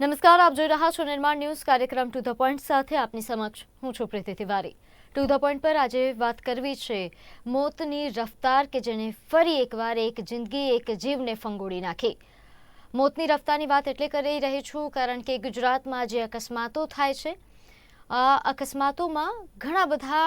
નમસ્કાર, આપ જોઈ રહ્યા છો નિર્માણ ન્યૂઝ કાર્યક્રમ ટુ ધ પોઈન્ટ સાથે આપની સમક્ષ હું છું Preeti Tiwari. To the point પર આજે વાત કરવી છે મોતની રફતાર કે જેને ફરી એકવાર એક જિંદગી, એક જીવને ફંગોળી નાખી. મોતની રફતારની વાત એટલે કરી રહી છું કારણ કે ગુજરાતમાં જે અકસ્માતો થાય છે, આ અકસ્માતોમાં ઘણા બધા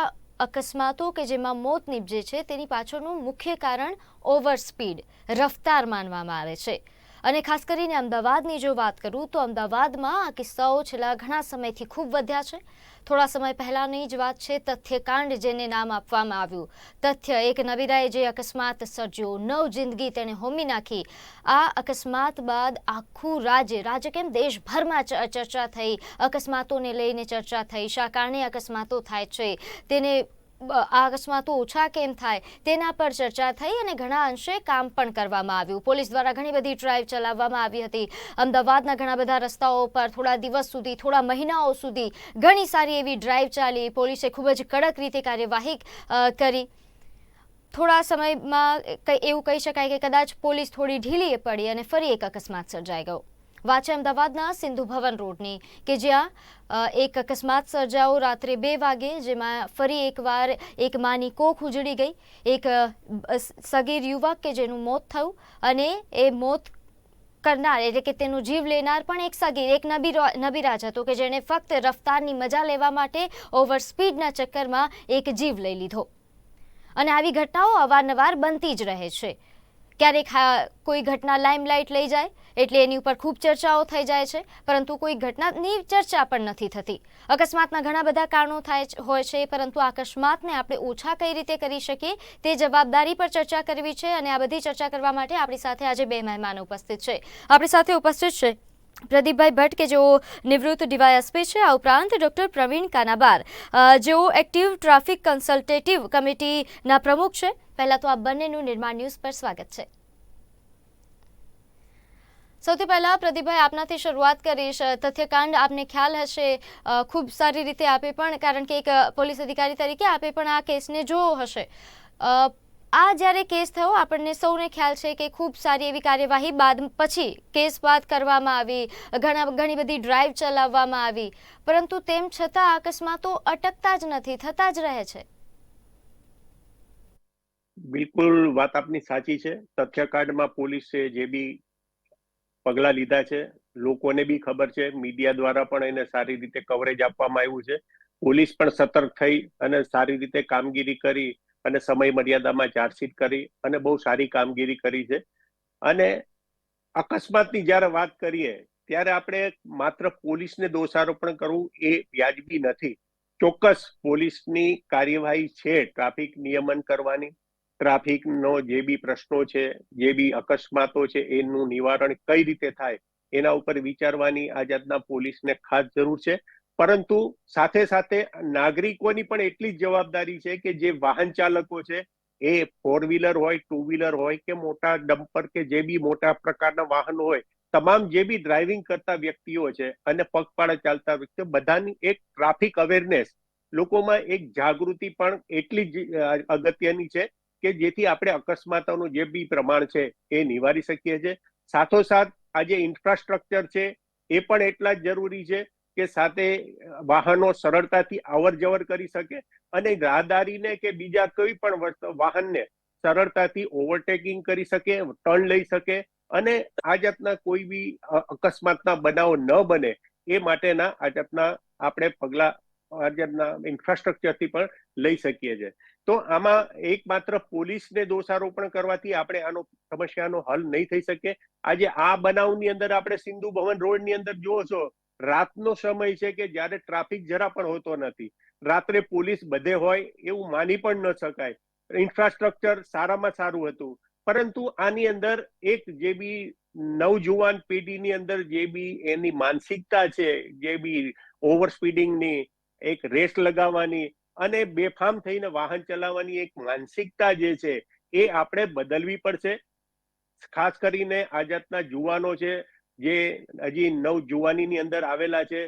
અકસ્માતો કે જેમાં મોત નીપજે છે, તેની પાછળનું મુખ્ય કારણ ઓવર સ્પીડ, રફતાર માનવામાં આવે છે. અને ખાસ કરીને અમદાવાદની જો વાત કરું તો અમદાવાદમાં આ કિસ્સાઓ છેલ્લા ઘણા સમયથી ખૂબ વધ્યા છે. થોડા સમય પહેલાંની જ વાત છે, તથ્યકાંડ જેને નામ આપવામાં આવ્યું. તથ્ય, એક નબીરાએ જે અકસ્માત સર્જ્યો નવ જિંદગી તેણે હોમી નાખી. આ અકસ્માત બાદ આખું રાજ્ય રાજ્ય કેમ દેશભરમાં ચર્ચા થઈ, અકસ્માતોને લઈને ચર્ચા થઈ, શા કારણે અકસ્માતો થાય છે, તેને અકસ્માતો ઓછા કેમ થાય તેના પર ચર્ચા થઈ અને ઘણા અંશે કામ પણ કરવામાં આવ્યું. પોલીસ દ્વારા ઘણી બધી ડ્રાઈવ ચલાવવામાં આવી હતી. અમદાવાદના ઘણા બધા રસ્તાઓ પર થોડા દિવસ સુધી, થોડા મહિનાઓ સુધી ઘણી સારી એવી ડ્રાઈવ ચાલી. પોલીસે ખૂબ જ કડક રીતે કાર્યવાહી કરી. થોડા સમયમાં એવું કહી શકાય કે કદાચ પોલીસ થોડી ઢીલી પડી અને ફરી એક અકસ્માત સર્જાઈ ગયો. વાત અમદાવાદના સિંધુ ભવન રોડની, કે જ્યાં એક અકસ્માત સર્જાયો રાત્રે બે વાગે, જેમાં ફરી એકવાર એક માની કોખ ઉજળી ગઈ. એક સગીર યુવક કે જેનું મોત થયું અને એ મોત કરનાર, એટલે કે તેનું જીવ લેનાર પણ એક સગીર, એક નબી નબીરાજ હતો કે જેણે ફક્ત રફતારની મજા લેવા માટે ઓવર સ્પીડના ચક્કરમાં એક જીવ લઈ લીધો. અને આવી ઘટનાઓ અવારનવાર બનતી જ રહે છે. ક્યારેક કોઈ ઘટના લાઇમલાઇટ લઈ જાય એટલે એની ઉપર ખૂબ ચર્ચાઓ થઈ જાય છે, પરંતુ કોઈ ઘટનાની ચર્ચા પણ નથી થતી. અકસ્માતના ઘણા બધા કારણો થાય હોય છે, પરંતુ અકસ્માતને આપણે ઓછા કઈ રીતે કરી શકીએ તે જવાબદારી પર ચર્ચા કરવી છે અને આ બધી ચર્ચા કરવા માટે આપણી સાથે આજે બે મહેમાનો ઉપસ્થિત છે. આપણી સાથે ઉપસ્થિત છે પ્રદીપભાઈ ભટ્ટ કે જેઓ નિવૃત્ત ડીવાયએસપી છે, આ ઉપરાંત ડૉક્ટર પ્રવીણ કાનાબાર. જેઓ એક્ટિવ ટ્રાફિક કન્સલ્ટેટિવ કમિટીના પ્રમુખ છે. પહેલાં તો આ બંનેનું નિર્માણ ન્યૂઝ પર સ્વાગત છે. સૌથી પહેલા પ્રદીપભાઈ, આપનાથી શરૂઆત કરીશ. તથ્યકાંડ આપને ખ્યાલ હશે. ખૂબ સારી રીતે આપે પણ, કારણ કે એક પોલીસ અધિકારી તરીકે આપે પણ આ કેસને જોયો હશે. આ જ્યારે કેસ થયો, આપણને સૌને ખ્યાલ છે કે ખૂબ સારી એવી કાર્યવાહી બાદ પછી કેસ બાદ કરવામાં આવી. ઘણા, ઘણી બધી ડ્રાઈવ ચલાવવામાં આવી. પરંતુ તેમ છતાં અકસ્માતો અટકતા જ નથી, થતા જ રહે છે. બિલકુલ વાત આપની સાચી છે. તથ્યકાંડમાં પોલીસે જે બી પગલા લીધા છે. લોકોને બી ખબર છે. મીડિયા દ્વારા પણ એને સારી રીતે કવરેજ આપવામાં આવ્યું છે. પોલીસ પણ સતર્ક થઈ અને સારી રીતે કામગીરી કરી અને સમય મર્યાદામાં ચાર્જશીટ કરી અને બહુ સારી કામગીરી કરી છે. અને અકસ્માતની જ્યારે વાત કરીએ, ત્યારે આપણે માત્ર પોલીસને દોષારોપણ કરવું એ વ્યાજબી નથી. ચોક્કસ પોલીસની કાર્યવાહી છે ટ્રાફિક નિયમન કરવાની. ટ્રાફિકનો જે બી પ્રશ્નો છે, જે બી અકસ્માતો છે, એનું નિવારણ કઈ રીતે થાય, એના ઉપર વિચારવાની આ જાતના પોલીસને ખાસ જરૂર છે. પરંતુ સાથે સાથે નાગરિકોની પણ એટલી જ જવાબદારી છે કે જે વાહન ચાલકો છે, એ ફોર વ્હીલર હોય ટુ વ્હીલર હોય કે મોટા ડમ્પર કે જે બી મોટા પ્રકારના વાહનો હોય, તમામ જે બી ડ્રાઇવિંગ કરતા વ્યક્તિઓ છે અને પગપાળા ચાલતા વ્યક્તિઓ, બધાની એક ટ્રાફિક અવેરનેસ લોકોમાં એક જાગૃતિ પણ એટલી જ અગત્યની છે કે જેથી આપણે અકસ્માતોનું જે બી પ્રમાણ છે એ નિવારી શકીએ છીએ. સાથોસાથ આ જે ઇન્ફ્રાસ્ટ્રક્ચર છે એ પણ એટલા જ જરૂરી છે કે સાથે વાહનો સરળતાથી અવર જવર કરી શકે અને રાહદારીને કે બીજા કોઈ પણ વાહનને સરળતાથી ઓવરટેકિંગ કરી શકે, ટર્ન લઈ શકે અને આ જાતના કોઈ બી અકસ્માતના બનાવો ન બને એ માટેના આ જાતના આપણે પગલા આ ઇન્ફ્રાસ્ટ્રક્ચરથી પણ લઈ શકીએ છીએ. તો આમાં એકમાત્ર પોલીસને દોષારોપણ કરવાથી આપણે આનો સમસ્યાનો હલ નહીં થઈ શકે આજે આ બનાવની અંદર આપણે સિંધુ ભવન રોડની અંદર જુઓ છો, રાતનો સમય છે કે જ્યારે ટ્રાફિક જરા પણ હોતો નથી. રાત્રે પોલીસ બધે હોય એવું માની પણ ન શકાય. ઇન્ફ્રાસ્ટ્રક્ચર સારામાં સારું હતું. પરંતુ આની અંદર એક જે બી નવજુવાન પેઢીની અંદર જે બી એની માનસિકતા છે, જે બી ઓવર સ્પીડિંગની એક રેસ લગાવવાની અને બેફામ થઈને વાહન ચલાવવાની એક માનસિકતા જે છે એ આપણે બદલવી પડશે. ખાસ કરીને આ જાતના જુવાનો છે, જે હજી નવ જુવાનીની અંદર આવેલા છે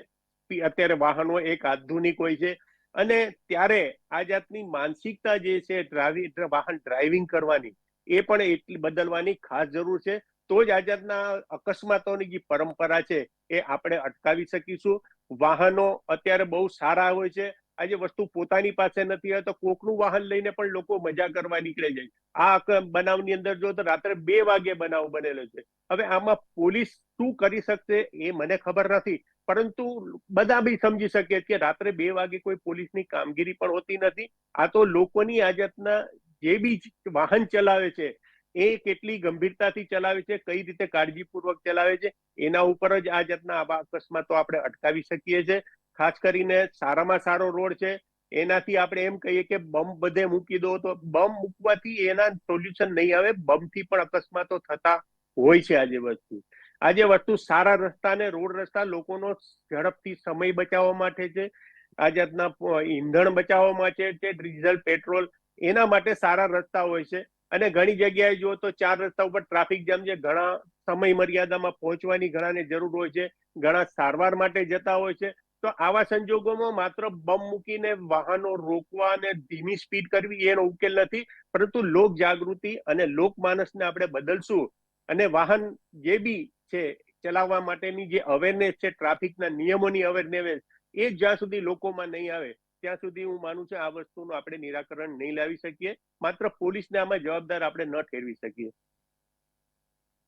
અત્યારે વાહનો એક આધુનિક હોય છે અને ત્યારે આ જાતની માનસિકતા જે છે ડ્રાઇવિંગ વાહન ડ્રાઇવિંગ કરવાની એ પણ એટલી બદલવાની ખાસ જરૂર છે. તો જ આ જાતના અકસ્માતોની જે પરંપરા છે એ આપણે અટકાવી શકીશું. વાહનો અત્યારે બહુ સારા હોય છે. આજે વસ્તુ પોતાની પાસે નથી હોય તો કોકનું વાહન લઈને પણ લોકો મજા કરવા નીકળે જાય આ બનાવની અંદર જો તો રાત્રે બે વાગે બનાવ બનેલો છે. હવે આમાં પોલીસ શું કરી શકશે એ મને ખબર નથી. પરંતુ બધા બી સમજી શકે કે રાત્રે બે વાગે કોઈ પોલીસની કામગીરી પણ હોતી નથી. આ તો લોકોની આજતના જે બી વાહન ચલાવે છે એ કેટલી ગંભીરતાથી ચલાવે છે, કઈ રીતે કાળજીપૂર્વક ચલાવે છે, એના ઉપર જ આ જાતના અકસ્માતો આપણે અટકાવી શકીએ છીએ ખાસ કરીને સારામાં સારો રોડ છે, એનાથી આપણે એમ કહીએ કે બમ બધે મૂકી દો તો બમ મૂકવાથી એના સોલ્યુશન નહીં આવે, બમથી પણ અકસ્માતો થતા હોય છે આજે વસ્તુ. આજે વસ્તુ સારા રસ્તા ને રોડ રસ્તા લોકોનો ઝડપથી સમય બચાવવા માટે છે, આ જાતના ઈંધણ બચાવવા માટે છે, ડીઝલ, પેટ્રોલ, એના માટે સારા રસ્તા હોય છે. અને ઘણી જગ્યાએ જુઓ તો ચાર રસ્તા ઉપર ટ્રાફિક જામ છે. ઘણા સમય મર્યાદામાં પહોંચવાની ઘણાને જરૂર હોય છે. ઘણા સારવાર માટે જતા હોય છે. તો આવા સંજોગોમાં માત્ર બમ મૂકીને વાહનો રોકવા અને ધીમી સ્પીડ કરવી એનો ઉકેલ નથી. પરંતુ લોક જાગૃતિ અને લોકમાનસને આપણે બદલશું. અને વાહન જે બી છે, ચલાવવા માટેની જે અવેરનેસ છે ટ્રાફિકના નિયમોની અવેરનેસ એ જ્યાં સુધી લોકોમાં નહીં આવે. ત્યાં સુધી હું માનું છું આ વસ્તુનું આપણે નિરાકરણ નહીં લાવી શકીએ. માત્ર પોલીસને આમાં જવાબદાર આપણે ન ઠેરવી શકીએ.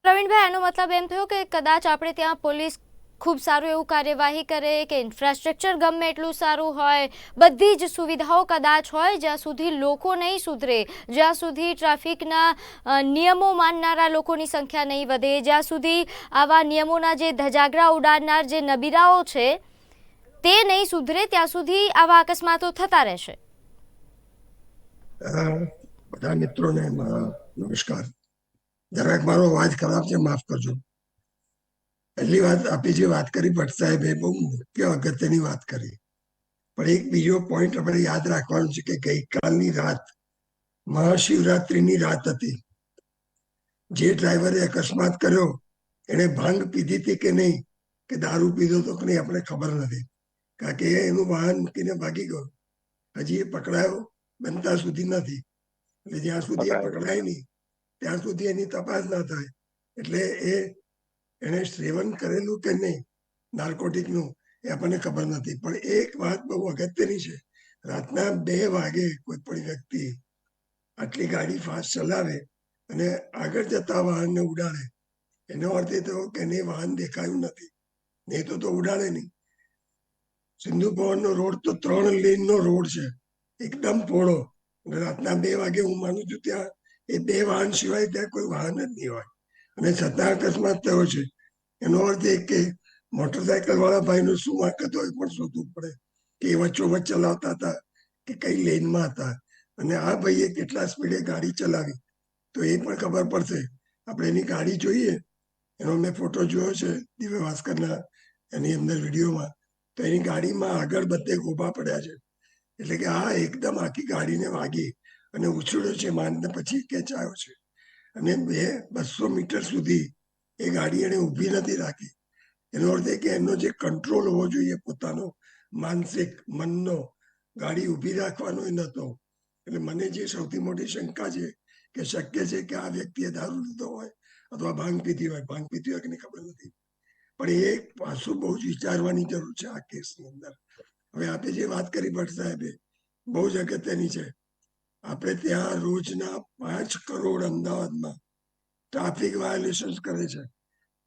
પ્રવીણભાઈ એનો મતલબ એમ થયો કે કદાચ આપણે ત્યાં પોલીસ ખૂબ સારું એવું કાર્યવાહી કરે, કે ઇન્ફ્રાસ્ટ્રક્ચર ગમે એટલું સારું હોય, બધી જ સુવિધાઓ કદાચ હોય, જ્યાં સુધી લોકો નહીં સુધરે, જ્યાં સુધી ટ્રાફિકના નિયમો માનનારા લોકોની સંખ્યા નહીં વધે, જ્યાં સુધી આવા નિયમોના જે ધજાગરા ઉડાડનાર જે નબીરાઓ છે તે નહીં સુધરે, ત્યાં સુધી આવા અકસ્માતો થતા રહેશે. બધા મિત્રોને નમસ્કાર. જરાક મારો અવાજ ખરાબ છે, માફ કરજો. પહેલી વાત, આપી જે વાત કરી, ભટ્ટ સાહેબે બહુ મુખ્ય અગત્યની વાત કરી. પણ એક બીજો પોઈન્ટ આપણે યાદ રાખવાનો છે કે ગઈકાલની રાત, મહાશિવરાત્રિની રાત હતી. જે ડ્રાઈવરે અકસ્માત કર્યો એને ભાંગ પીધી હતી કે નહીં, કે દારૂ પીધો તો કે નહીં, આપણે ખબર નથી. કારણ કે એનું વાહન મૂકીને ભાગી ગયો. હજી એ પકડાયો બનતા સુધી નથી. એટલે જ્યાં સુધી એ પકડાય. નહીં ત્યાં સુધી એની તપાસ ના થાય. એટલે એ એને સેવન કરેલું કે નહીં નાર્કોટિકનું એ આપણને ખબર નથી. પણ એક વાત બહુ અગત્યની છે. રાતના બે વાગે કોઈ પણ વ્યક્તિ આટલી ગાડી ફાસ્ટ ચલાવે અને આગળ જતા વાહનને ઉડાડે. એનો અર્થ એ થયો કે એને વાહન દેખાયું નથી. નહીં તો તો ઉડાડે નહીં. સિંધુ ભવનનો રોડ તો ત્રણ લેનનો રોડ છે. એકદમ પહોળો રાતના બે વાગે હું માનું છું ત્યાં એ બે વાહન સિવાય ત્યાં કોઈ વાહન જ નહીં હોય. અને છતાં અકસ્માત થયો છે. એનો અર્થ એ કે મોટરસાયકલ વાળા ભાઈનો શું વાંકત હોય પણ શોધવું પડે. કે એ વચ્ચોવચ્ચ ચલાવતા હતા કે કઈ લેનમાં હતા. અને આ ભાઈએ કેટલા સ્પીડે ગાડી ચલાવી તો એ પણ ખબર પડશે. આપણે એની ગાડી જોઈએ. એનો મેં ફોટો જોયો છે દિવ્ય ભાસ્કરના એની અંદર વિડીયોમાં. તો એની ગાડીમાં આગળ બધે ગોભા પડ્યા છે. એટલે કે આ એકદમ આખી ગાડીને વાગી અને ઉછળ્યો છે માનને પછી ખેંચાયો છે. અને બે બસો મીટર સુધી એ ગાડી એને ઊભી નથી રાખી. એનો અર્થ એ કે એનો જે કંટ્રોલ હોવો જોઈએ પોતાનો, માનસિક, મનનો, ગાડી ઊભી રાખવાનો એ નહોતો. એટલે મને જે સૌથી મોટી શંકા છે કે શક્ય છે કે આ વ્યક્તિએ દારૂ લીધો હોય અથવા ભાંગ પીધી હોય. ભાંગ પીધી હોય કે ખબર નથી. પણ એ પાછું બહુ જ વિચારવાની જરૂર છે આ કેસની અંદર. હવે આપે જે વાત કરી ભટ્ટ સાહેબે, બહુ જ અગત્યની છે. આપણે ત્યાં રોજના પાંચ કરોડ અમદાવાદમાં ટ્રાફિક વાયોલેશન કરે છે.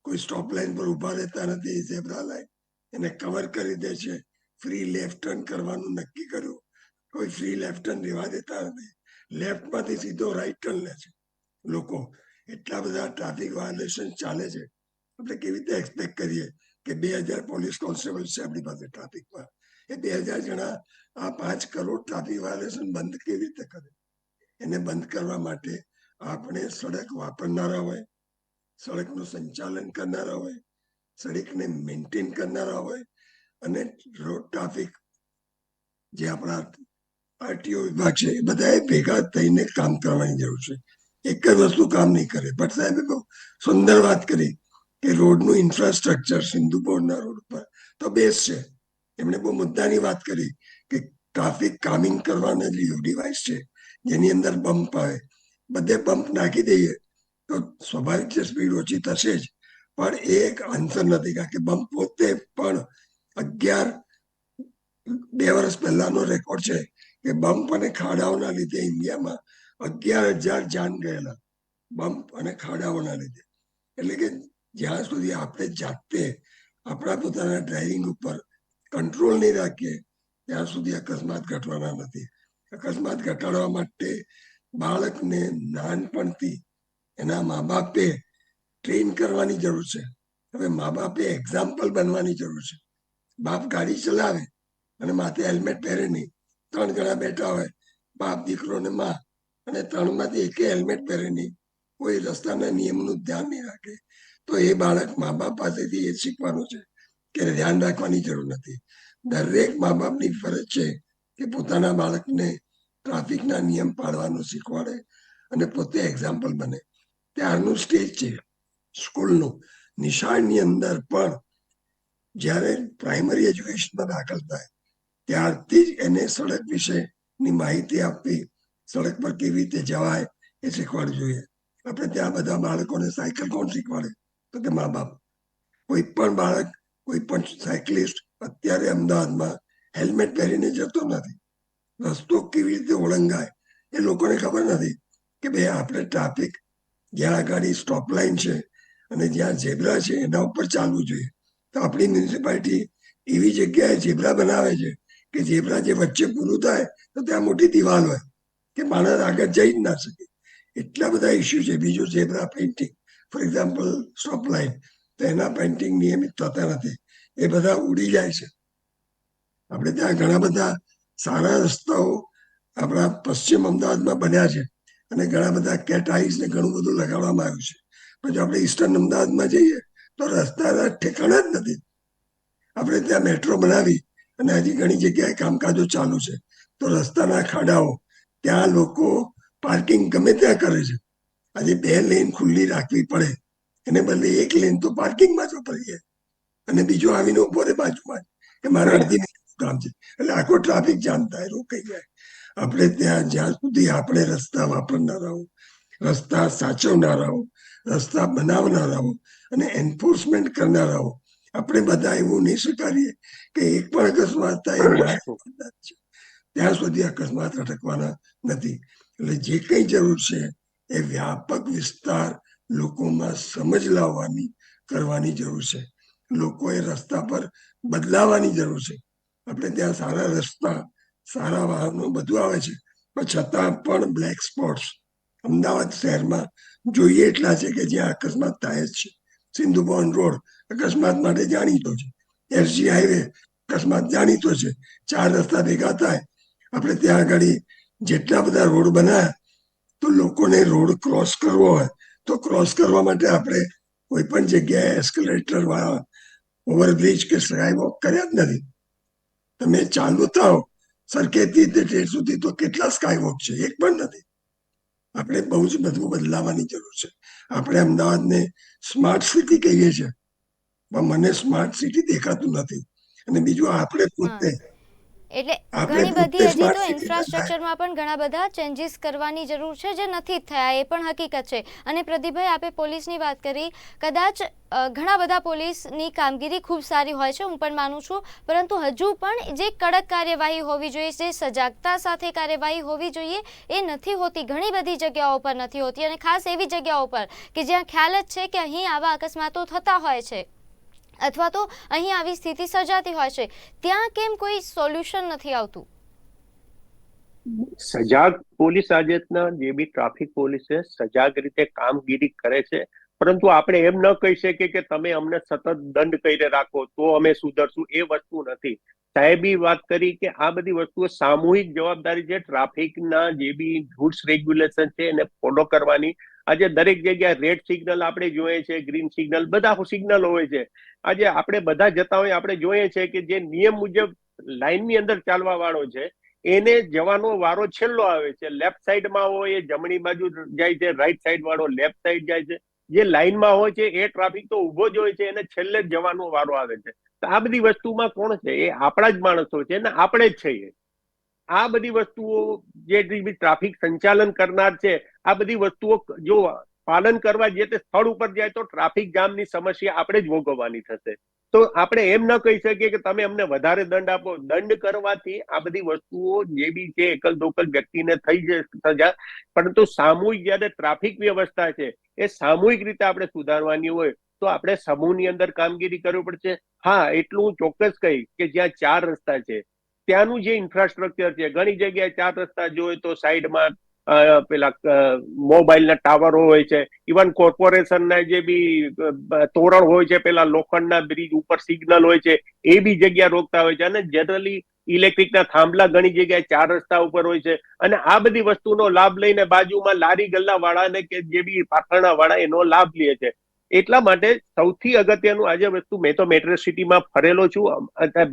કોઈ સ્ટોપ લાઈન પર ઊભા રહેતા નથી ઝેબ્રા લાઈન એને કવર કરી દે છે. ફ્રી લેફ્ટ ટર્ન કરવાનું નક્કી કર્યું. કોઈ ફ્રી લેફ્ટ ટર્ન રહેવા દેતા નથી. લેફ્ટમાંથી સીધો રાઈટ ટર્ન લે છે. લોકો, એટલા બધા ટ્રાફિક વાયોલેશન ચાલે છે. આપણે કેવી રીતે એક્સપેક્ટ કરીએ કે બે હજાર પોલીસ કોન્સ્ટેબલ છે આપણી પાસે ટ્રાફિકમાં એ બે હજાર જણા આ પાંચ કરોડ ટ્રાફિક વાયોલેશન બંધ કેવી રીતે કરે? એને બંધ કરવા માટે આપણે સડક વાપરનારા હોય, સડકનું સંચાલન કરનારા હોય, સડકને મેન્ટેન કરનારા હોય અને રોડ ટ્રાફિક જે આપણા આરટીઓ વિભાગ છે એ બધાએ ભેગા થઈને કામ કરવાની જરૂર છે. એક જ વસ્તુ કામ નહીં કરે. ભટ્ટ સાહેબે બહુ સુંદર વાત કરી. કે રોડનું ઇન્ફ્રાસ્ટ્રક્ચર સિંધુ બોર્ડના રોડ પર તો બેસ્ટ છે. એમણે બહુ મુદ્દાની વાત કરી કે ટ્રાફિક કામિંગ કરવાના ડિવાઇસ છે, જેની અંદર બમ્પ આવે, બધે બમ્પ નાખી દઈએ, તો સ્વાભાવિક છે સ્પીડ ઓછી થશે જ. પણ એ એક આન્સર નથી, કારણ કે બમ્પ પોતે પણ અગિયાર, બે વર્ષ પહેલાનો રેકોર્ડ છે કે બમ્પ અને ખાડાઓના લીધે ઇન્ડિયામાં અગિયાર હજાર જાન ગયેલા. બમ્પ અને ખાડાઓના લીધે. એટલે કે જ્યાં સુધી આપણે જાતે આપણા પોતાના ડ્રાઇવિંગ ઉપર કંટ્રોલ નહીં રાખીએ, ત્યાં સુધી અકસ્માત ઘટવાના નથી. અકસ્માત ઘટાડવા માટે બાળકને નાનપણથી એના મા બાપે ટ્રેન કરવાની જરૂર છે. હવે મા બાપે એક્ઝામ્પલ બનવાની જરૂર છે. બાપ ગાડી ચલાવે અને માથે હેલ્મેટ પહેરે નહીં. ત્રણ જણા બેઠા હોય, બાપ દીકરો ને માં અને ત્રણમાંથી એકે હેલ્મેટ પહેરે નહીં. કોઈ રસ્તાના નિયમનું ધ્યાન નહીં રાખે. તો એ બાળક મા બાપ પાસેથી એ શીખવાનું છે કે ધ્યાન રાખવાની જરૂર નથી. દરેક મા બાપની ફરજ છે કે પોતાના બાળકને ટ્રાફિકના નિયમ પાળવાનું શીખવાડે અને પોતે એક્ઝામ્પલ બને. ત્યારનું સ્ટેજ છે સ્કૂલનું. નિશાળની અંદર પણ જ્યારે પ્રાઇમરી એજ્યુકેશનમાં દાખલ થાય, ત્યારથી જ એને સડક વિશેની માહિતી આપવી, સડક પર કેવી રીતે જવાય એ શીખવાડવું જોઈએ. આપણે ત્યાં બધા બાળકોને સાયકલ કોણ શીખવાડે? તો કે મા બાપ, કોઈ પણ બાળક, કોઈ પણ સાયકલિસ્ટ અત્યારે અમદાવાદમાં હેલ્મેટ પહેરીને જતો નથી. રસ્તો કેવી રીતે ઓળંગાય એ લોકોને ખબર નથી કે ભાઈ આપણે ટ્રાફિક જ્યાં આગળ સ્ટોપ લાઈન છે અને જ્યાં ઝેબ્રા છે એના ઉપર ચાલવું જોઈએ. તો આપણી મ્યુનિસિપાલિટી એવી જગ્યાએ ઝેબ્રા બનાવે છે કે ઝેબ્રા જે વચ્ચે પૂરું થાય તો ત્યાં મોટી દિવાલ હોય કે માણસ આગળ જઈ જ ના શકે. એટલા બધા ઇસ્યુ છે. બીજું zebra painting for example stop line તો એના પેઇન્ટિંગ નિયમિત થતા નથી. એ બધા ઉડી જાય છે. આપણે ત્યાં ઘણા બધા સારા રસ્તાઓ આપણા પશ્ચિમ અમદાવાદમાં બન્યા છે અને ઘણા બધા કેટ ને ઘણું બધું લગાડવામાં આવ્યું છે. પણ આપણે ઈસ્ટર્ન અમદાવાદમાં જઈએ તો રસ્તાના ઠેકાણા જ નથી. આપણે ત્યાં મેટ્રો બનાવી અને હજી ઘણી જગ્યાએ કામકાજો ચાલુ છે. તો રસ્તાના ખાડાઓ, ત્યાં લોકો પાર્કિંગ ગમે ત્યાં કરે છે. આજે બે લેન ખુલ્લી રાખવી પડે. એને બદલે એક લેન તો પાર્કિંગમાં જ વપરાય અને બીજો આવીને ઊભો રહે બાજુમાં એ મારા અડધી કામ છે. એટલે આખો ટ્રાફિક જામ થાય રોકાઈ જાય. આપણે ત્યાં જ્યાં સુધી આપણે રસ્તા વાપરનારાઓ રસ્તા સાચવનારાઓ રસ્તા બનાવનારાઓ અને એન્ફોર્સમેન્ટ કરનારાઓ આપણે બધા એવું નહીં સ્વીકારીએ કે એક પણ અકસ્માત થાય ત્યાં સુધી અકસ્માત અટકવાના નથી. એટલે જે કંઈ જરૂર છે એ વ્યાપક વિસ્તાર લોકોમાં સમજ લાવવાની, કરવાની જરૂર છે. લોકોએ રસ્તા પર બદલાવાની જરૂર છે. આપણે ત્યાં સારા રસ્તા, સારા વાહનો બધું આવે છે. પણ છતાં પણ બ્લેક સ્પોટ્સ અમદાવાદ શહેરમાં જોઈએ એટલા છે કે જ્યાં અકસ્માત થાય જ છે. સિંધુ ભવન રોડ અકસ્માત માટે જાણીતો છે. એસજી હાઈવે અકસ્માત જાણીતો છે. ચાર રસ્તા ભેગા થાય. આપણે ત્યાં આગળ જેટલા બધા રોડ બનાવ્યા તો લોકોને રોડ ક્રોસ કરવો હોય, તો ક્રોસ કરવા માટે આપણે કોઈ પણ જગ્યાએ એસ્કેલેટર વાળા ઓવરબ્રિજ કે સ્કાય વોક કર્યા જ નથી. તમે ચાલુ થાવ સરખેથી તે ઠેઠ સુધી તો કેટલા સ્કાય વોક છે? એક પણ નથી. આપણે બહુ જ બધું બદલાવાની જરૂર છે. આપણે અમદાવાદને સ્માર્ટ સિટી કહીએ છીએ. પણ મને સ્માર્ટ સિટી દેખાતું નથી. અને બીજું આપણે પોતે એટલે ઘણી બધી હજી તો ઇન્ફ્રાસ્ટ્રક્ચરમાં પણ ઘણા બધા ચેન્જીસ કરવાની જરૂર છે જે નથી થયા એ પણ હકીકત છે. અને પ્રદીપભાઈ આપે પોલીસની વાત કરી. કદાચ ઘણા બધા પોલીસની કામગીરી ખૂબ સારી હોય છે હું પણ માનું છું. પરંતુ હજુ પણ જે કડક કાર્યવાહી હોવી જોઈએ જે સજાગતા સાથે કાર્યવાહી હોવી જોઈએ એ નથી હોતી. ઘણી બધી જગ્યાઓ પર નથી હોતી. અને ખાસ એવી જગ્યાઓ પર કે જ્યાં ખ્યાલ જ છે કે અહીં આવા અકસ્માતો થતા હોય છે. અથવા તો અહીં આવી સ્થિતિ સર્જાતી હોય છે. ત્યાં કેમ કોઈ સોલ્યુશન નથી આવતું? સજાગ પોલીસ આજના જે બી ટ્રાફિક પોલીસ છે, સજાગ રીતે કામગીરી કરે છે. પરંતુ આપણે એમ ન કહી શકીએ કે તમે અમને સતત દંડ કરીને રાખો, તો અમે સુધરશું, એ વસ્તુ નથી. સાહેબી વાત કરી કે આ બધી વસ્તુઓ સામૂહિક જવાબદારી છે. ટ્રાફિકના જે બી રૂલ્સ રેગ્યુલેશન છે એને ફોલો કરવાની આજે દરેક જગ્યાએ રેડ સિગ્નલ આપણે જોઈએ છે ગ્રીન સિગ્નલ બધા સિગ્નલ હોય છે. આજે આપણે બધા જતા હોય આપણે જોઈએ છે કે જે નિયમ મુજબ લાઇનની અંદર ચાલવા વાળો છે, એને જવાનો વારો છેલ્લો આવે છે. લેફ્ટ સાઈડમાં હોય, એ જમણી બાજુ જાય છે રાઈટ સાઈડ વાળો લેફ્ટ સાઈડ જાય છે. જે લાઈનમાં હોય છે, એ ટ્રાફિક તો ઊભો જ હોય છે, એને છેલ્લે જ જવાનો વારો આવે છે. તો આ બધી વસ્તુમાં કોણ છે? એ આપણા જ માણસો છે ને આપણે જ છીએ. આ બધી વસ્તુઓ જે ટ્રાફિક સંચાલન કરનાર છે, આ બધી વસ્તુઓ જો પાલન કરવા જે તે સ્થળ ઉપર જાય તો ટ્રાફિક જામની સમસ્યા આપણે જ ભોગવવાની થશે. તો આપણે એમ ન કહી શકીએ કે તમે અમને વધારે દંડ આપો. દંડ કરવાથી આ બધી વસ્તુઓ જે બી છે એકલ દોકલ વ્યક્તિને થઈ સજા. પરંતુ સામૂહિક જ્યારે ટ્રાફિક વ્યવસ્થા છે, એ સામૂહિક રીતે આપણે સુધારવાની હોય, તો આપણે સમૂહની અંદર કામગીરી કરવી પડશે. હા, એટલું હું ચોક્કસ કહી કે જ્યાં ચાર રસ્તા છે ત્યાંનું જે ઇન્ફ્રાસ્ટ્રક્ચર છે, ઘણી જગ્યાએ ચાર રસ્તા જોઈએ તો સાઈડમાં પેલા મોબાઈલના ટાવરો હોય છે. ઇવન કોર્પોરેશનના જે બી તોરણ હોય છે, પેલા લોખંડના બ્રિજ ઉપર સિગ્નલ હોય છે, એ બી જગ્યા રોકતા હોય છે. અને જનરલી ઇલેક્ટ્રિકના થાંભલા ઘણી જગ્યાએ ચાર રસ્તા ઉપર હોય છે. અને આ બધી વસ્તુનો લાભ લઈને બાજુમાં લારી ગલ્લા વાળાને કે જે બી પાથરણા વાળા એનો લાભ લે છે. એટલા માટે સૌથી અગત્યનું આજે વસ્તુ, મેં તો મેટ્રો સિટીમાં ફરેલો છું.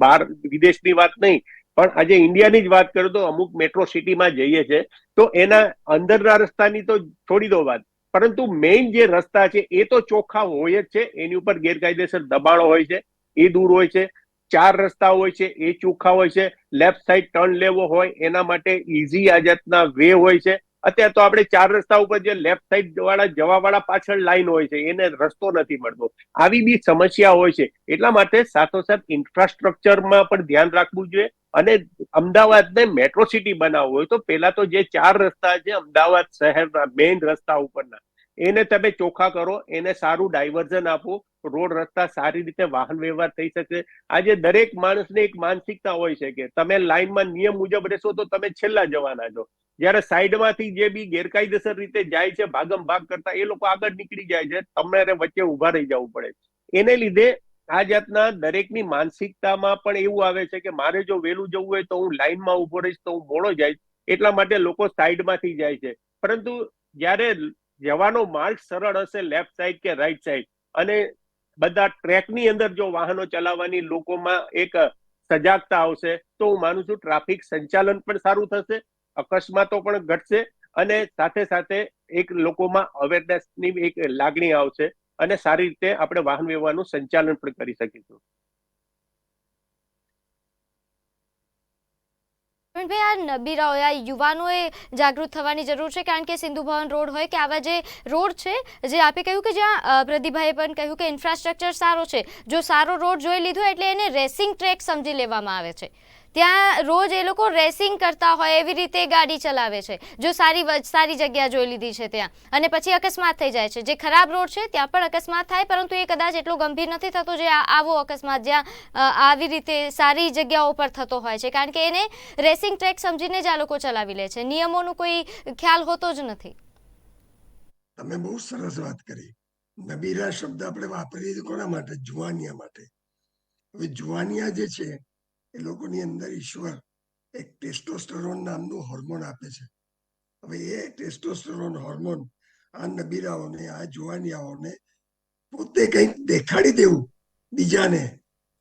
બહાર વિદેશની વાત નહીં. પણ આજે ઇન્ડિયાની જ વાત કરું તો અમુક મેટ્રો સિટીમાં જઈએ છે, તો એના અંદરના રસ્તાની તો છોડી દો વાત. પરંતુ મેઇન જે રસ્તા છે, એ તો ચોખ્ખા હોય જ છે. એની ઉપર ગેરકાયદેસર દબાણો હોય છે, એ દૂર હોય છે. ચાર રસ્તા હોય છે, એ ચોખ્ખા હોય છે. લેફ્ટ સાઈડ ટર્ન લેવો હોય, એના માટે ઇઝી આ જાતના વે હોય છે. અત્યારે તો આપણે ચાર રસ્તા ઉપર જે લેફ્ટ સાઈડ વાળા જવા વાળા પાછળ લાઈન હોય છે, એને રસ્તો નથી મળતો. આવી બી સમસ્યા હોય છે. એટલા માટે સાથોસાથ ઇન્ફ્રાસ્ટ્રક્ચરમાં પણ ધ્યાન રાખવું જોઈએ અને અમદાવાદને મેટ્રો સિટી બનાવવું હોય તો પેલા તો જે ચાર રસ્તા છે, અમદાવાદ શહેરના મેઇન રસ્તા ઉપરના, એને તમે ચોખ્ખા કરો, એને સારું ડાયવર્ઝન આપો, રોડ રસ્તા સારી રીતે વાહન વ્યવહાર થઈ શકે. આજે દરેક માણસને એક માનસિકતા હોય છે કે તમે લાઈનમાં નિયમ મુજબ રહેશો તો તમે છેલ્લા જવાના છો. જ્યારે સાઈડમાંથી જે બી ગેરકાયદેસર રીતે જાય છે, ભાગમ ભાગ કરતા, એ લોકો આગળ નીકળી જાય છે તમારે વચ્ચે ઊભા રહી જવું પડે એને લીધે આ જાતના દરેકની માનસિકતામાં પણ એવું આવે છે કે મારે જો વહેલું જવું હોય તો હું લાઈનમાં ઊભો રહીશ, તો હું મોડો જઈશ એટલા માટે લોકો સાઈડમાંથી જાય છે. પરંતુ જ્યારે જવાનો માર્ગ સરળ હશે, લેફ્ટ સાઈડ કે રાઈટ સાઈડ, અને બધા ટ્રેકની અંદર જો વાહનો ચલાવવાની લોકોમાં એક સજાગતા આવશે, તો હું માનું છું ટ્રાફિક સંચાલન પણ સારું થશે અકસ્માતો પણ ઘટશે અને સાથે સાથે એક લોકોમાં અવેરનેસની એક લાગણી આવશે અને સારી રીતે આપણે વાહન વ્યવહારનું સંચાલન પણ કરી શકીશું. ભાઈ, આ નબીરાઓ, આ યુવાનોએ જાગૃત થવાની જરૂર છે કારણ કે સિંધુ ભવન રોડ હોય કે આવા જે રોડ છે, જે આપે કહ્યું કે જ્યાં પ્રદીપભાઈએ પણ કહ્યું કે ઇન્ફ્રાસ્ટ્રક્ચર સારો છે. જો સારો રોડ જોઈ લીધો એટલે એને રેસિંગ ટ્રેક સમજી લેવામાં આવે છે. ત્યાં રોજ એ લોકો રેસિંગ કરતા હોય, એવી રીતે ગાડી ચલાવે છે. જો સારી સારી જગ્યા જોઈ લીધી છે ત્યાં. અને પછી અકસ્માત થઈ જાય છે. જે ખરાબ રોડ છે, ત્યાં પણ અકસ્માત થાય, પરંતુ એ કદાચ એટલો ગંભીર નથી થતો જે આવો અકસ્માત જ્યાં આવી રીતે સારી જગ્યાઓ પર થતો હોય છે. કારણ કે એને રેસિંગ ટ્રેક સમજીને જ આ લોકો ચલાવી લે છે. નિયમોનું કોઈ ખ્યાલ હોતો જ નથી. તમે બહુ સરસ વાત કરી. નબીરા શબ્દ આપણે વાપરીએ કોના માટે? જુવાનિયા માટે. હવે જુવાનિયા જે છે એ લોકોની અંદર ઈશ્વર એક ટેસ્ટોસ્ટેરોન નામનું હોર્મોન આપે છે. હવે એ ટેસ્ટોસ્ટેરોન હોર્મોન આ નબીરાઓને, આ જુવાનિયાઓને પોતે કંઈક દેખાડી દેવું બીજાને,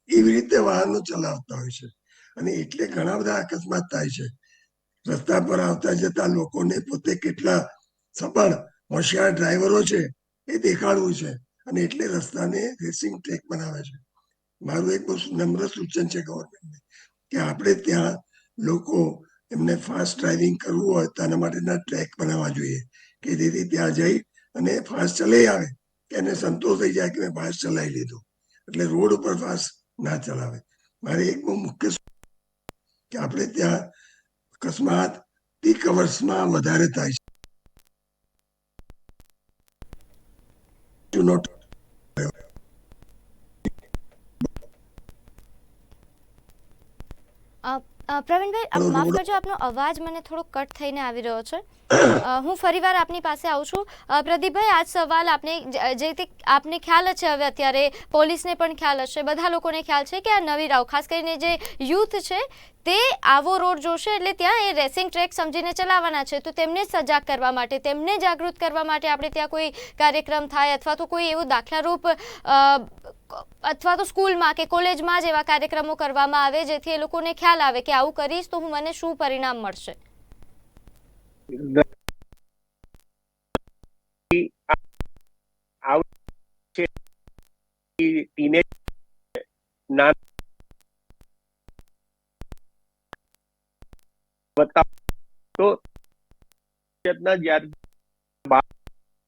એવી રીતે વાહનો ચલાવતા હોય છે. અને એટલે ઘણા બધા અકસ્માત થાય છે. રસ્તા પર આવતા જતા લોકોને પોતે કેટલા સફળ હોશિયાર ડ્રાઈવરો છે, એ દેખાડવું છે. અને એટલે રસ્તાને રેસિંગ ટ્રેક બનાવે છે. મારું એક બહુ નમ્ર સૂચન છે ગવર્મેન્ટને કે આપણે ત્યાં લોકો એમને ફાસ્ટ ડ્રાઇવિંગ કરવું હોય તો એના માટેના ટ્રેક બનાવવા જોઈએ. કે જેથી ત્યાં જઈ અને ફાસ્ટ ચલાવી આવે, કે એને સંતોષ થઈ જાય કે મેં ફાસ્ટ ચલાવી લીધું. એટલે રોડ ઉપર ફાસ્ટ ના ચલાવે. મારે એક બહુ મુખ્ય કે આપણે ત્યાં અકસ્માત પીક અવર્સમાં વધારે થાય છે. Not પ્રવીણભાઈ માફ કરજો આપનો અવાજ મને થોડો કટ થઈને આવી રહ્યો છે. હું ફરીવાર આપની પાસે આવું છું. પ્રદીપભાઈ આજ સવાલ આપને જે રીતે આપને ખ્યાલ છે હવે અત્યારે પોલીસને પણ ખ્યાલ હશે બધા લોકોને ખ્યાલ છે કે આ નવી રાવ ખાસ કરીને જે યુથ છે તે આવો રોડ જોશે એટલે ત્યાં એ રેસિંગ ટ્રેક સમજીને ચલાવવાના છે. તો તેમને સજાગ કરવા માટે તેમને જાગૃત કરવા માટે આપણે ત્યાં કોઈ કાર્યક્રમ થાય અથવા તો કોઈ એવું દાખલારૂપ અથવા તો સ્કૂલમાં કે કોલેજમાં જ એવા કાર્યક્રમો કરવામાં આવે જેથી એ લોકોને ખ્યાલ આવે કે આવું કરીશ તો હું મને શું પરિણામ મળશે?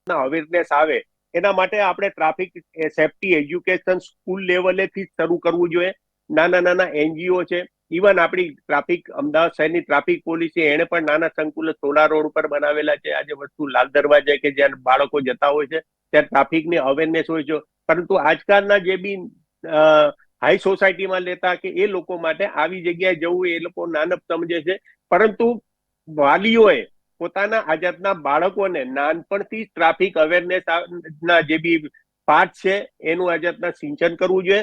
અવેરનેસ આવે એના માટે આપણે ટ્રાફિક સેફટી એજ્યુકેશન સ્કૂલ લેવલેથી શરૂ કરવું જોઈએ. નાના નાના એનજીઓ છે. ઇવન આપણી ટ્રાફિક અમદાવાદ શહેરની ટ્રાફિક પોલીસ એણે પણ નાના સંકુલ સોલા રોડ ઉપર બનાવેલા છે. આજે વસ્તુ લાલ દરવાજા કે જ્યાં બાળકો જતા હોય છે, ત્યાં ટ્રાફિકની અવેરનેસ હોય છે. પરંતુ આજકાલના જે બી હાઈ સોસાયટીમાં લેતા કે એ લોકો માટે આવી જગ્યાએ જવું એ લોકો નાનપ સમજે છે. પરંતુ વાલીઓએ પોતાના આ જાતના બાળકોને નાનપણથી ટ્રાફિક અવેરનેસ ના જે બી પાઠ છે, એનું આ જાતના સિંચન કરવું જોઈએ.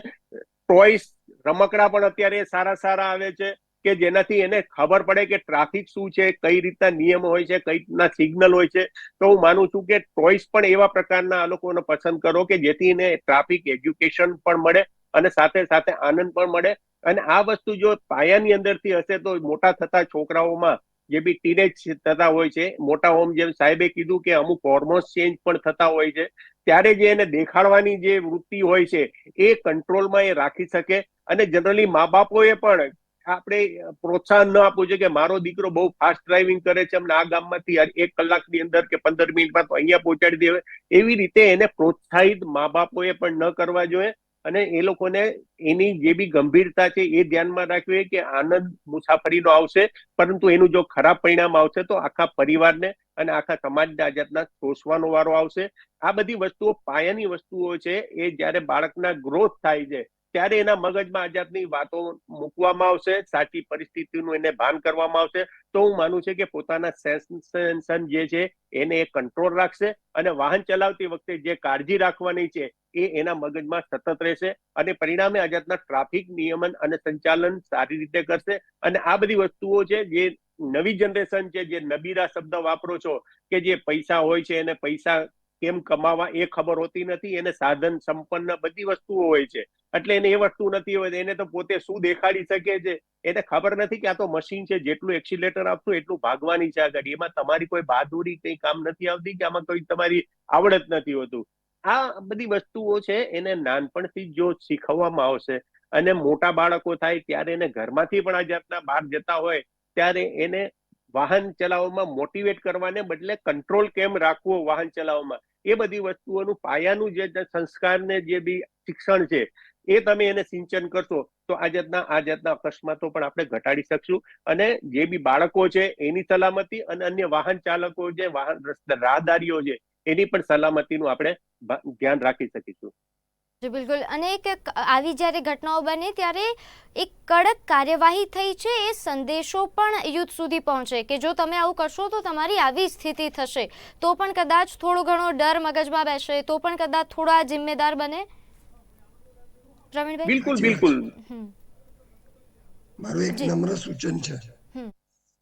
ટોયસ રમકડા પણ અત્યારે સારા સારા આવે છે કે જેનાથી એને ખબર પડે કે ટ્રાફિક શું છે, કઈ રીતના નિયમ હોય છે, કઈ રીતના સિગ્નલ હોય છે. તો હું માનું છું કે ટોયસ પણ એવા પ્રકારના આ લોકોને પસંદ કરો કે જેથી એને ટ્રાફિક એજ્યુકેશન પણ મળે અને સાથે સાથે આનંદ પણ મળે. અને આ વસ્તુ જો પાયાની અંદરથી હશે તો મોટા થતા છોકરાઓમાં જે બી ટીનેજ થતા હોય છે, મોટા હોમ જેમ સાહેબે કીધું કે અમુક હોર્મોન્સ ચેન્જ પણ થતા હોય છે, ત્યારે જે એને દેખાડવાની જે વૃત્તિ હોય છે, એ કંટ્રોલમાં એ રાખી શકે અને જનરલી મા બાપોએ પણ આપણે પ્રોત્સાહન ન આપવું જોઈએ કે મારો દીકરો બહુ ફાસ્ટ ડ્રાઇવિંગ કરે છે, અમને આ ગામમાંથી એક કલાકની અંદર કે પંદર મિનિટમાં તો અહીંયા પહોંચાડી દેવે, એવી રીતે એને પ્રોત્સાહિત મા બાપોએ પણ ન કરવા જોઈએ. અને એ લોકોને એની જે બી ગંભીરતા છે એ ધ્યાનમાં રાખવી કે આનંદ મુસાફરીનો આવશે, પરંતુ એનું જો ખરાબ પરિણામ આવશે તો આખા પરિવારને અને આખા સમાજના જાતના શોષવાનો વારો આવશે. આ બધી વસ્તુઓ પાયાની વસ્તુઓ છે, એ જ્યારે બાળકના ગ્રોથ થાય છે, ત્યારે એના મગજમાં આ જાતની વાતો મૂકવામાં આવશે, સાચી પરિસ્થિતિનું એને ભાન કરવામાં આવશે તો હું માનું છે કે પોતાના સેન્સન જે છે, એને એ કંટ્રોલ રાખશે અને વાહન ચલાવતી વખતે જે કાળજી રાખવાની છે, એ એના મગજમાં સતત રહેશે અને પરિણામે આ જાતના ટ્રાફિક નિયમન અને સંચાલન સારી રીતે કરશે. અને આ બધી વસ્તુઓ છે, જે નવી જનરેશન છે, જે નબીરા શબ્દ વાપરો છો કે જે પૈસા હોય છે, એને પૈસા કેમ કમાવા એ ખબર હોતી નથી. એને સાધન સંપન્ન બધી વસ્તુઓ હોય છે. એટલે એને એ વસ્તુ નથી હોય, એને તો પોતે શું દેખાડી શકે છે? એને ખબર નથી કે આ તો મશીન છે, જેટલું એક્સિલેટર આપતું એટલું ભાગવાની છે આ એમાં તમારી કોઈ બહાદુરી, કઈ કામ નથી આવતી કે આમાં કોઈ તમારી આવડત નથી હોતું? આ બધી વસ્તુઓ છે, એને નાનપણથી જો શીખવવામાં આવશે અને મોટા બાળકો થાય ત્યારે એને ઘરમાંથી પણ આ જાતના બહાર જતા હોય, ત્યારે એને વાહન ચલાવવામાં મોટિવેટ કરવાને બદલે કંટ્રોલ કેમ રાખવો વાહન ચલાવવામાં? એ બધી વસ્તુઓનું પાયાનું જે સંસ્કારને જે બી શિક્ષણ છે એ તમે એને સિંચન કરશો, તો આ જાતના આ જાતના અકસ્માતો પણ આપણે ઘટાડી શકશું. અને જે બી બાળકો છે, એની સલામતી અને અન્ય વાહન ચાલકો જે વાહન રાહદારીઓ છે, એની પણ સલામતીનું આપણે ધ્યાન રાખી શકીશું. જી, બિલકુલ. અને એક આવી જ્યારે ઘટનાઓ બને ત્યારે એક કડક કાર્યવાહી થઈ છે, એ સંદેશો પણ યુથ સુધી પહોંચે કે જો તમે આવું કરશો તો તમારી આવી સ્થિતિ થશે. તો પણ કદાચ થોડો ઘણો ડર મગજમાં બેસે, તો પણ કદાચ થોડા જિમ્મેદાર બને. પ્રવીણભાઈ? બિલકુલ બિલકુલ. મારું એક નમ્ર સૂચન છે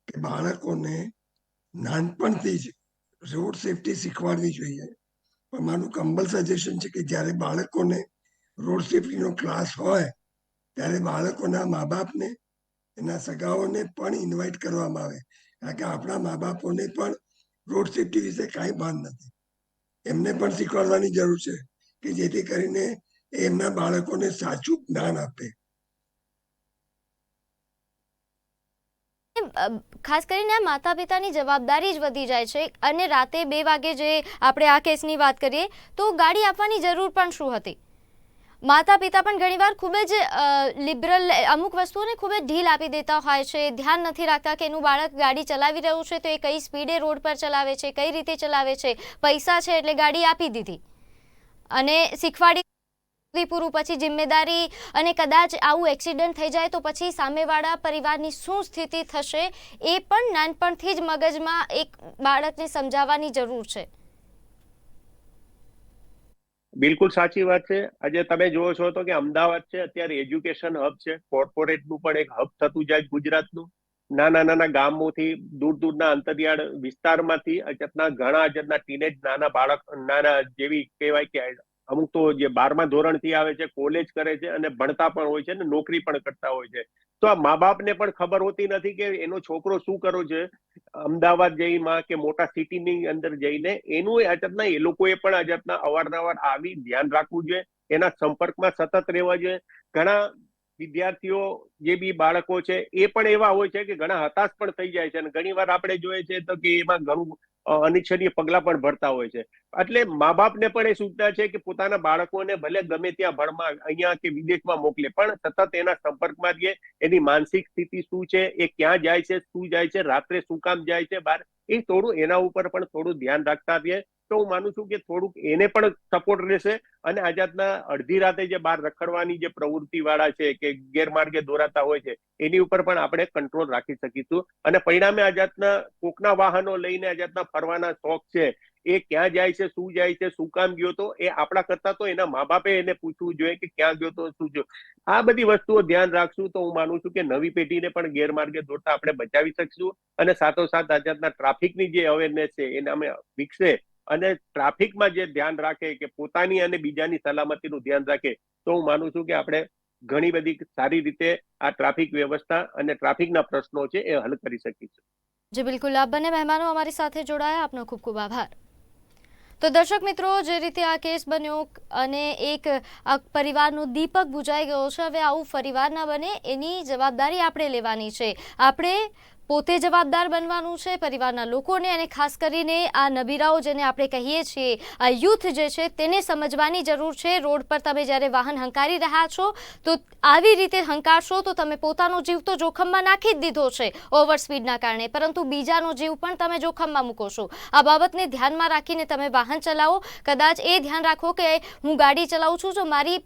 કે બાળકોને નાનપણથી જ રોડ સેફટી શીખવાડવી જોઈએ. પણ મારું કમ્બલ સજેશન છે કે જ્યારે બાળકોને રોડ સેફટીનો ક્લાસ હોય ત્યારે બાળકોના મા બાપને એના સગાઓને પણ ઇન્વાઇટ કરવામાં આવે. કારણ કે આપણા મા બાપોને પણ રોડ સેફટી વિશે કાંઈ ભાન નથી. એમને પણ શીખવાડવાની જરૂર છે કે જેથી કરીને એમના બાળકોને સાચું જ્ઞાન આપે. ખાસ કરીને માતા પિતાની જવાબદારી જ વધી જાય છે અને રાતે બે વાગે જે આપણે આ કેસની વાત કરીએ, તો ગાડી આપવાની જરૂર પણ શું હતી? માતા પિતા પણ ઘણીવાર ખૂબ જ લિબરલ અમુક વસ્તુઓને ખૂબ જ ઢીલ આપી દેતા હોય છે, ધ્યાન નથી રાખતા કે એનું બાળક ગાડી ચલાવી રહ્યું છે તો એ કઈ સ્પીડે રોડ પર ચલાવે છે, કઈ રીતે ચલાવે છે, પૈસા છે એટલે ગાડી આપી દીધી. અને શીખવાડી પૂરું પછી જિમ્મેદારી અને કદાચ આવું એક્સિડન્ટ થઈ જાય તો પછી સામેવાળા પરિવારની શું સ્થિતિ થશે એ પણ નાનપણથી જ મગજમાં એક બાળકને સમજાવવાની જરૂર છે. બિલકુલ સાચી વાત છે. આજે તમે જુઓ છો તો કે અમદાવાદ છે, અત્યારે એજ્યુકેશન હબ છે કોર્પોરેટનું પણ એક હબ થતું જાય ગુજરાતનું. નાના નાના ગામોથી દૂર દૂરના અંતરિયાળ વિસ્તારમાંથી અચતના ઘણા અચતના ટીનેજ નાના બાળક, નાના જેવી કહેવાય કે અમુક તો જે બારમા ધોરણથી આવે છે કોલેજ કરે છે અને ભણતા પણ હોય છે અને નોકરી પણ કરતા હોય છે. તો આ મા બાપને પણ ખબર હોતી નથી કે એનો છોકરો શું કરો છે? અમદાવાદ જઈમાં કે મોટા સિટીની અંદર જઈને એનું આ જાતના, એ લોકોએ પણ આ જાતના અવારનવાર આવી ધ્યાન રાખવું જોઈએ. એના સંપર્કમાં સતત રહેવા જોઈએ. ઘણા વિદ્યાર્થીઓ, જે બી બાળકો છે, એ પણ એવા હોય છે કે ઘણા હતાશ પણ થઈ જાય છે અને ઘણી વાર આપણે જોઈએ છે તો કે એમાં ઘણું અનિચ્છનીય પગલા પણ ભરતા હોય છે. એટલે મા બાપને પણ એ સૂચના છે કે પોતાના બાળકોને ભલે ગમે ત્યાં ભણવા, અહીંયા કે વિદેશમાં મોકલે, પણ સતત એના સંપર્કમાં રહીએ એની માનસિક સ્થિતિ શું છે, એ ક્યાં જાય છે, શું જાય છે, રાત્રે શું કામ જાય છે, બહાર, એ થોડું એના ઉપર પણ થોડું ધ્યાન રાખતા રહીએ તો હું માનું છું કે થોડુંક એને પણ સપોર્ટ રહેશે અને આ જાતના અડધી રાતે જે બહાર રખડવાની જે પ્રવૃત્તિ વાળા છે કે ગેરમાર્ગે દોરાતા હોય છે, એની ઉપર પણ આપણે કંટ્રોલ રાખી શકીશું. અને પરિણામે આ જાતના કોકના વાહનો લઈને આ જાતના ફરવાના શોખ છે, એ ક્યાં જાય છે, શું જાય છે, શું કામ ગયો તો, એ આપણા કરતા તો એના મા બાપે એને પૂછવું જોઈએ કે ક્યાં ગયો તો, શું ગયો. આ બધી વસ્તુઓ ધ્યાન રાખશું તો હું માનું છું કે નવી પેઢીને પણ ગેરમાર્ગે દોડતા આપણે બચાવી શકશું. અને સાથોસાથ આ જાતના ટ્રાફિકની જે અવેરનેસ છે, એને અમે વિકસે અને ટ્રાફિકમાં જે ધ્યાન રાખે કે પોતાની અને બીજાની સલામતીનું ધ્યાન રાખે, તો હું માનું છું કે આપણે ઘણી બધી સારી રીતે આ ટ્રાફિક વ્યવસ્થા અને ટ્રાફિકના પ્રશ્નો છે એ હલ કરી શકીશું. જી બિલકુલ. આપ બંને મહેમાનો અમારી સાથે જોડાયા. આપનો ખૂબ ખૂબ આભાર. તો દર્શક મિત્રો, જે રીતે આ કેસ બન્યો અને એક પરિવારનો દીપક બુજાઈ ગયો છે, હવે આવું ફરીવાર ના બને એની જવાબદારી આપણે લેવાની છે. આપણે પોતે જવાબદાર બનવાનું છે પરિવારના લોકોને અને ખાસ કરીને આ નબીરાઓ જેને આપણે કહીએ છીએ, આ યુથ જે છે તેને સમજવાની જરૂર છે. રોડ પર તમે જ્યારે વાહન હંકારી રહ્યા છો, તો આવી રીતે હંકારશો તો તમે પોતાનો જીવ તો જોખમમાં નાખી જ દીધો છે ઓવર સ્પીડના કારણે. પરંતુ બીજાનો જીવ પણ તમે જોખમમાં મૂકો છો. આ બાબતને ધ્યાનમાં રાખીને તમે વાહન ચલાવો. કદાચ એ ધ્યાન રાખો કે હું ગાડી ચલાવું છું, જો મારી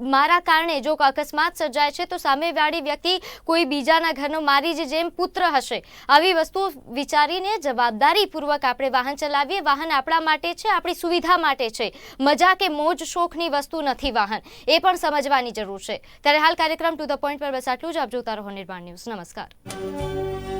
મારા કારણે જો અકસ્માત સર્જાય છે, તો સામેવાળી વ્યક્તિ કોઈ બીજાના ઘરનો મારી જ જેમ પુત્ર હશે. આવી વસ્તુ વિચારીને જવાબદારીપૂર્વક આપણે વાહન ચલાવીએ. વાહન આપણા માટે છે, આપણી સુવિધા માટે છે. મજા કે મોજ શોખની વસ્તુ નથી વાહન. એ પણ સમજવાની જરૂર છે. ત્યારે હાલ કાર્યક્રમ ટુ ધ પોઈન્ટ પર બસ આટલું જ. આપ જોતા રહો નિર્માણ ન્યૂઝ. નમસ્કાર.